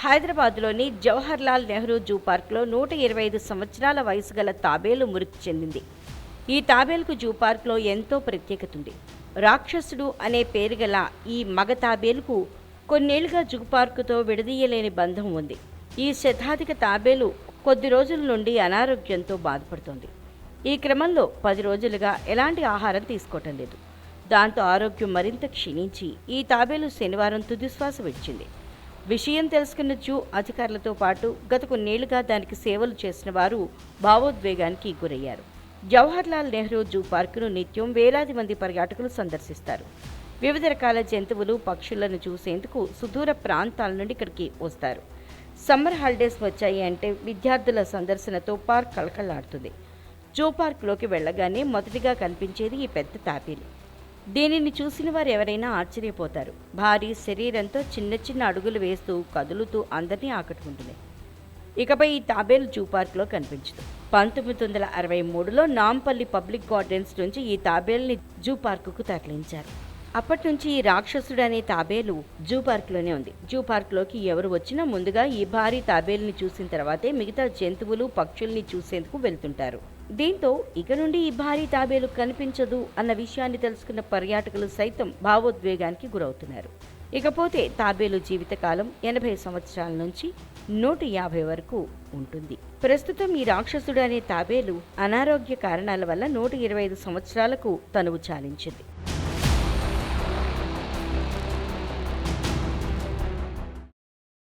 హైదరాబాద్లోని జవహర్లాల్ నెహ్రూ జూ పార్క్లో నూట ఇరవై ఐదు సంవత్సరాల వయసు గల తాబేలు మృతి చెందింది. ఈ తాబేలుకు జూ పార్క్లో ఎంతో ప్రత్యేకత ఉంది. రాక్షసుడు అనే పేరు గల ఈ మగ తాబేలుకు కొన్నేళ్ళుగా జూ పార్కుతో విడదీయలేని బంధం ఉంది. ఈ శతాధిక తాబేలు కొద్ది రోజుల నుండి అనారోగ్యంతో బాధపడుతోంది. ఈ క్రమంలో పది రోజులుగా ఎలాంటి ఆహారం తీసుకోవటం లేదు. దాంతో ఆరోగ్యం మరింత క్షీణించి ఈ తాబేలు శనివారం తుదిశ్వాస విడిచింది. విషయం తెలుసుకున్న జూ అధికారులతో పాటు గత కొన్నేళ్ళుగా దానికి సేవలు చేసిన వారు భావోద్వేగానికి గురయ్యారు. జవహర్లాల్ నెహ్రూ జూ పార్కును నిత్యం వేలాది మంది పర్యాటకులు సందర్శిస్తారు. వివిధ రకాల జంతువులు పక్షులను చూసేందుకు సుదూర ప్రాంతాల నుండి ఇక్కడికి వస్తారు. సమ్మర్ హాలిడేస్ వచ్చాయి అంటే విద్యార్థుల సందర్శనతో పార్క్ కళకళలాడుతుంది. జూ పార్క్లోకి వెళ్ళగానే మొదటిగా కనిపించేది ఈ పెద్ద తాపీలు. దీనిని చూసిన వారు ఎవరైనా ఆశ్చర్యపోతారు. భారీ శరీరంతో చిన్న చిన్న అడుగులు వేస్తూ కదులుతూ అందరినీ ఆకట్టుకుంటుంది. ఇకపై ఈ తాబేలు జూ పార్క్లో కనిపించదు. పంతొమ్మిది వందల అరవై మూడులో నాంపల్లి పబ్లిక్ గార్డెన్స్ నుంచి ఈ తాబేల్ని జూ పార్కుకు తరలించారు. అప్పటి నుంచి ఈ రాక్షసుడు అనే తాబేలు జూ పార్క్లోనే ఉంది. జూ పార్క్లోకి ఎవరు వచ్చినా ముందుగా ఈ భారీ తాబేలుని చూసిన తర్వాతే మిగతా జంతువులు పక్షుల్ని చూసేందుకు వెళ్తుంటారు. దీంతో ఇక నుండి ఈ భారీ తాబేలు కనిపించదు అన్న విషయాన్ని తెలుసుకున్న పర్యాటకులు సైతం భావోద్వేగానికి గురవుతున్నారు. ఇకపోతే తాబేలు జీవితకాలం ఎనభై సంవత్సరాల నుంచి నూట యాభై వరకు ఉంటుంది. ప్రస్తుతం ఈ రాక్షసుడు అనే తాబేలు అనారోగ్య కారణాల వల్ల నూట ఇరవై ఐదు సంవత్సరాలకు తనువు చాలించింది.